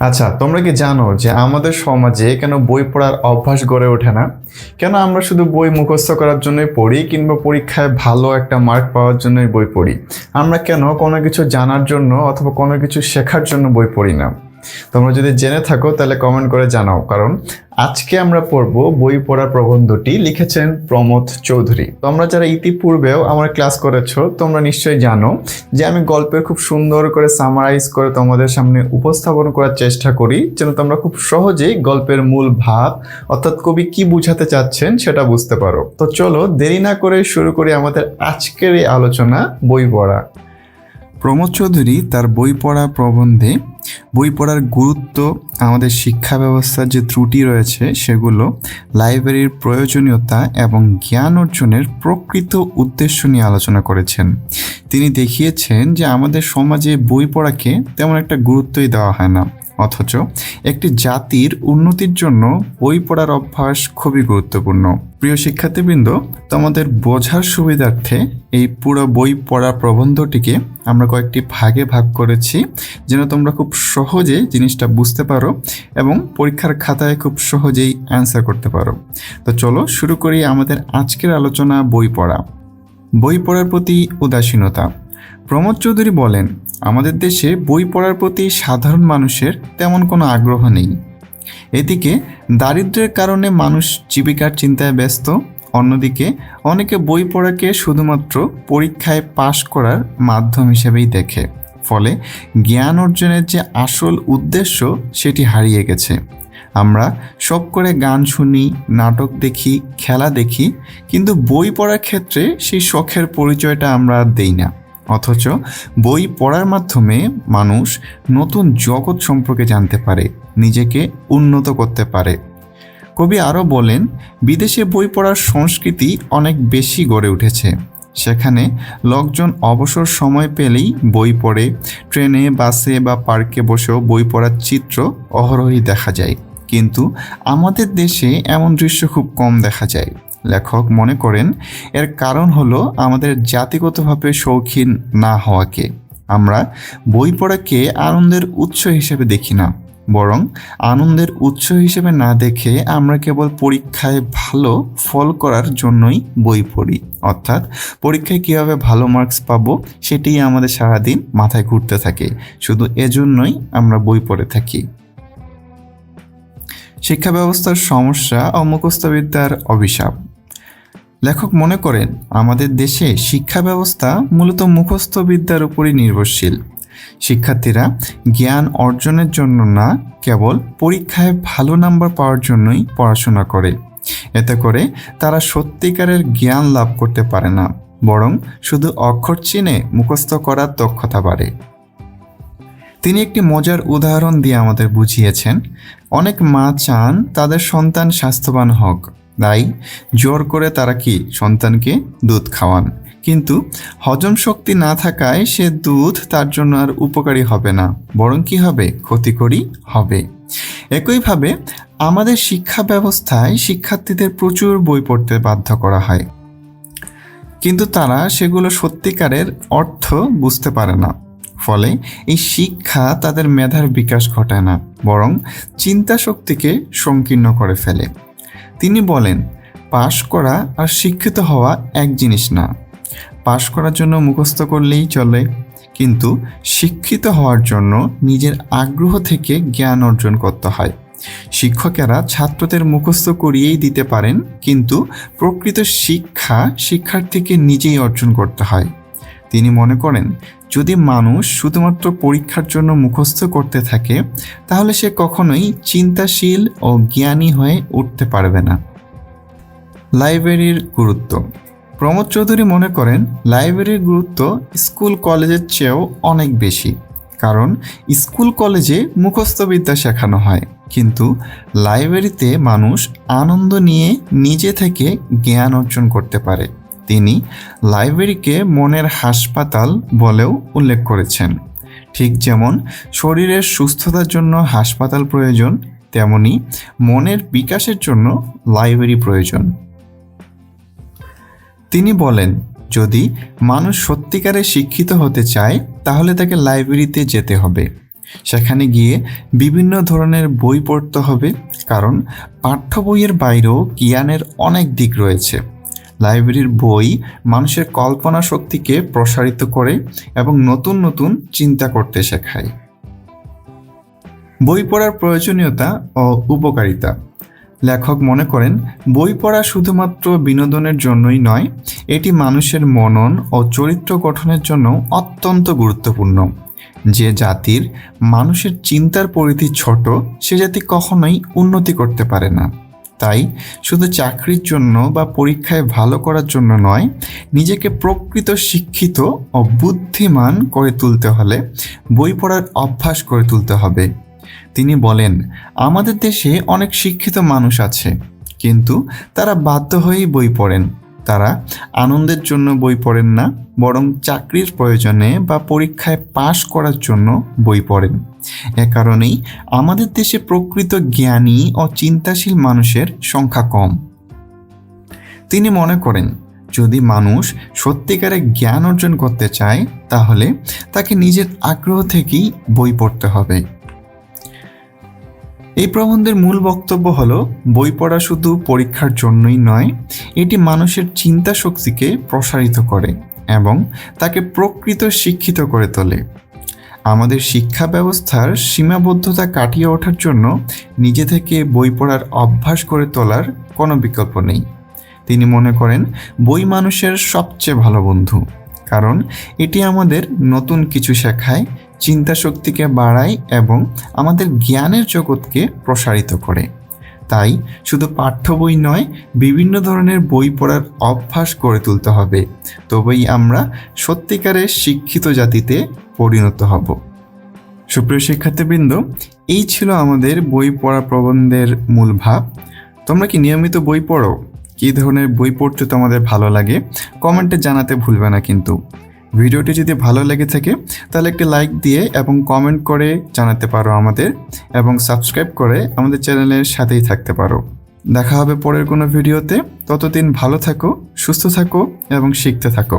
আচ্ছা তোমরা কি জানো যে আমাদের সমাজে কেন বই পড়ার অভ্যাস গড়ে ওঠে না? কেন আমরা শুধু বই মুখস্থ করার জন্যই পড়ি কিংবা পরীক্ষায় ভালো একটা মার্ক পাওয়ার জন্যই বই পড়ি? আমরা কেন কোনো কিছু জানার জন্য অথবা কোনো কিছু শেখার জন্য বই পড়ি না? তোমরা যদি জেনে থাকো তাহলে কমেন্ট করে জানাও, কারণ আজকে আমরা পড়ব বই পড়ার প্রবন্ধটি, লিখেছেন প্রমোদ চৌধুরী। তোমরা যারা ইতিপূর্বেও আমার ক্লাস করেছ, তোমরা নিশ্চয়ই জানো যে আমি গল্পের খুব সুন্দর করে সামারাইজ করে তোমাদের সামনে উপস্থাপন করার চেষ্টা করি, যেন তোমরা খুব সহজেই গল্পের মূল ভাব অর্থাৎ কবি কি বুঝাতে চাচ্ছেন সেটা বুঝতে পারো। তো চলো দেরি না করে শুরু করি আমাদের আজকের এই আলোচনা, বই পড়া। প্রমোদ চৌধুরী তার বই পড়া প্রবন্ধে বই পড়ার গুরুত্ব আমাদের শিক্ষা ব্যবস্থার যে ত্রুটি রয়েছে সেগুলো লাইব্রেরির প্রয়োজনীয়তা এবং জ্ঞান অর্জনের প্রকৃত উদ্দেশ্য নিয়ে আলোচনা করেছেন। তিনি দেখিয়েছেন যে আমাদের সমাজে বই পড়াকে তেমন একটা গুরুত্বই দেওয়া হয় না। অথচ একটি জাতির উন্নতির জন্য বই পড়ার অভ্যাস খুবই গুরুত্বপূর্ণ। প্রিয় শিক্ষার্থীবৃন্দ, তোমাদের বোঝার সুবিধার্থে এই পুরো বই পড়া প্রবন্ধটিকে আমরা কয়েকটি ভাগে ভাগ করেছি, যেন তোমরা খুব সহজে জিনিসটা বুঝতে পারো এবং পরীক্ষার খাতায় খুব সহজেই অ্যান্সার করতে পারো। তো চলো শুরু করি আমাদের আজকের আলোচনা বই পড়া। বই পড়ার প্রতি উদাসীনতা। প্রমোদ চৌধুরী বলেন আমাদের দেশে বই পড়ার প্রতি সাধারণ মানুষের তেমন কোনো আগ্রহ নেই। এদিকে দারিদ্র্যের কারণে মানুষ জীবিকার চিন্তায় ব্যস্ত, অন্যদিকে অনেকে বই পড়াকে শুধুমাত্র পরীক্ষায় পাশ করার মাধ্যম হিসেবেই দেখে। ফলে জ্ঞান অর্জনের যে আসল উদ্দেশ্য, সেটি হারিয়ে গেছে। আমরা সব করে গান শুনি, নাটক দেখি, খেলা দেখি, কিন্তু বই পড়ার ক্ষেত্রে সেই শখের পরিচয়টা আমরা দেই না। অথচ বই পড়ার মাধ্যমে মানুষ নতুন জগৎ সম্পর্কে জানতে পারে, নিজেকে উন্নত করতে পারে। কবি আরও বলেন, বিদেশে বই পড়ার সংস্কৃতি অনেক বেশি গড়ে উঠেছে। সেখানে লোকজন অবসর সময় পেলেই বই পড়ে, ট্রেনে, বাসে বা পার্কে বসেও বই পড়ার চিত্র অহরহই দেখা যায়। কিন্তু আমাদের দেশে এমন দৃশ্য খুব কম দেখা যায়। লেখক মনে করেন, এর কারণ হলো আমাদের জাতিগতভাবে শৌখিন না হওয়াকে। আমরা বই পড়াকে আনন্দের উৎস হিসেবে দেখি না, বরং আনন্দের উৎস হিসেবে না দেখে আমরা কেবল পরীক্ষায় ভালো ফল করার জন্যই বই পড়ি। অর্থাৎ পরীক্ষায় কীভাবে ভালো মার্কস পাবো সেটাই আমাদের সারাদিন মাথায় ঘুরতে থাকে, শুধু এজন্যই আমরা বই পড়ে থাকি। শিক্ষা ব্যবস্থার সমস্যা ও মুখস্থবিদ্যার অভিশাপ। লেখক মনে করেন, আমাদের দেশে শিক্ষা ব্যবস্থা মূলত মুখস্থ বিদ্যার উপরই নির্ভরশীল। শিক্ষার্থীরা জ্ঞান অর্জনের জন্য না, কেবল পরীক্ষায় ভালো নাম্বার পাওয়ার জন্যই পড়াশোনা করে। এতে করে তারা সত্যিকারের জ্ঞান লাভ করতে পারে না, বরং শুধু অক্ষর চিনে মুখস্থ করার দক্ষতা বাড়ে। তিনি একটি মজার উদাহরণ দিয়ে আমাদের বুঝিয়েছেন, অনেক মা চান তাদের সন্তান স্বাস্থ্যবান হোক। তাই জোর করে তারা কি সন্তানকে দুধ খাওয়ান? কিন্তু হজম শক্তি না থাকায় সে দুধ তার জন্য আর উপকারী হবে না, বরং কি হবে? ক্ষতিকরই হবে। একইভাবে আমাদের শিক্ষা ব্যবস্থায় শিক্ষার্থীদের প্রচুর বই পড়তে বাধ্য করা হয়। কিন্তু তারা সেগুলো সত্যিকারের অর্থ বুঝতে পারে না। ফলে এই শিক্ষা তাদের মেধার বিকাশ ঘটায় না, বরং চিন্তা শক্তিকে সংকীর্ণ করে ফেলে। তিনি বলেন, পাশ করা আর শিক্ষিত হওয়া এক জিনিস না। পাশ করার জন্য মুখস্থ করলেই চলে, কিন্তু শিক্ষিত হওয়ার জন্য নিজের আগ্রহ থেকে জ্ঞান অর্জন করতে হয়। শিক্ষকেরা ছাত্রদের মুখস্থ করিয়েই দিতে পারেন, কিন্তু প্রকৃত শিক্ষা শিক্ষার্থীকে নিজেই অর্জন করতে হয়। তিনি মনে করেন, যদি মানুষ শুধুমাত্র পরীক্ষার জন্য মুখস্থ করতে থাকে, তাহলে সে কখনোই চিন্তাশীল ও জ্ঞানী হয়ে উঠতে পারবে না। লাইব্রেরির গুরুত্ব। প্রমোদ চৌধুরী মনে করেন, লাইব্রেরির গুরুত্ব স্কুল কলেজের চেয়েও অনেক বেশি। কারণ স্কুল কলেজে মুখস্থবিদ্যা শেখানো হয়। কিন্তু লাইব্রেরিতে মানুষ আনন্দ নিয়ে নিজে থেকে জ্ঞান অর্জন করতে পারে। তিনি লাইব্রেরিকে মনের হাসপাতাল বলেও উল্লেখ করেছেন। ঠিক যেমন শরীরের সুস্থতার জন্য হাসপাতাল প্রয়োজন, তেমনি মনের বিকাশের জন্য লাইব্রেরি প্রয়োজন। তিনি বলেন, যদি মানুষ সত্যিকারে শিক্ষিত হতে চায়, তাহলে তাকে লাইব্রেরিতে যেতে হবে। সেখানে গিয়ে বিভিন্ন ধরনের বই পড়তে হবে, কারণ পাঠ্য বইয়ের বাইরেও জ্ঞানের অনেক দিক রয়েছে। লাইব্রেরির বই মানুষের কল্পনা শক্তিকে প্রসারিত করে এবং নতুন নতুন চিন্তা করতে শেখায়। বই পড়ার প্রয়োজনীয়তা ও উপকারিতা। লেখক মনে করেন, বই পড়া শুধুমাত্র বিনোদনের জন্যই নয়, এটি মানুষের মনন ও চরিত্র গঠনের জন্য অত্যন্ত গুরুত্বপূর্ণ। যে জাতির মানুষের চিন্তার পরিধি ছোট, সে জাতি কখনোই উন্নতি করতে পারে না। তাই শুধু চাকরির জন্য বা পরীক্ষায় ভালো করার জন্য নয়, নিজেকে প্রকৃত শিক্ষিত ও বুদ্ধিমান করে তুলতে হলে বই পড়ার অভ্যাস করে তুলতে হবে। তিনি বলেন, আমাদের দেশে অনেক শিক্ষিত মানুষ আছে, কিন্তু তারা বাধ্য হয়েই বই পড়েন। তারা আনন্দের জন্য বই পড়েন না, বরং চাকরির প্রয়োজনে বা পরীক্ষায় পাশ করার জন্য বই পড়েন। এ কারণেই আমাদের দেশে প্রকৃত জ্ঞানী ও চিন্তাশীল মানুষের সংখ্যা কম। তিনি মনে করেন, যদি মানুষ সত্যিকারে জ্ঞান অর্জন করতে চায়, তাহলে তাকে নিজের আগ্রহ থেকেই বই পড়তে হবে। এই প্রবন্ধের মূল বক্তব্য হলো, বই পড়া শুধু পরীক্ষার জন্যই নয়, এটি মানুষের চিন্তা শক্তিকে প্রসারিত করে এবং তাকে প্রকৃত শিক্ষিত করে তোলে। আমাদের শিক্ষা ব্যবস্থার সীমাবদ্ধতা কাটিয়ে ওঠার জন্য নিজে থেকে বই পড়ার অভ্যাস করে তোলার কোনো বিকল্প নেই। তিনি মনে করেন, বই মানুষের সবচেয়ে ভালো বন্ধু, কারণ এটি আমাদের নতুন কিছু শেখায় চিন্তা শক্তিকে বাড়ায় এবং আমাদের জ্ঞানের জগৎকে প্রসারিত করে। তাই শুধু পাঠ্য বই নয়, বিভিন্ন ধরনের বই পড়ার অভ্যাস গড়ে তুলতে হবে। তবেই আমরা সত্যিকারের শিক্ষিত জাতিতে পরিণত হব। সুপ্রিয় শিক্ষার্থীবৃন্দ, এই ছিল আমাদের বই পড়া প্রবন্ধের মূল ভাব। তোমরা কি নিয়মিত বই পড়ো? কী ধরনের বই পড়তে তোমাদের ভালো লাগে? কমেন্টে জানাতে ভুলবে না কিন্তু। ভিডিওটি যদি ভালো লেগে থাকে, তাহলে একটি লাইক দিয়ে এবং কমেন্ট করে জানাতে পারো আমাদের এবং সাবস্ক্রাইব করে আমাদের চ্যানেলের সাথেই থাকতে পারো। দেখা হবে পরের কোনো ভিডিওতে ততদিন ভালো থাকো, সুস্থ থাকো এবং শিখতে থাকো।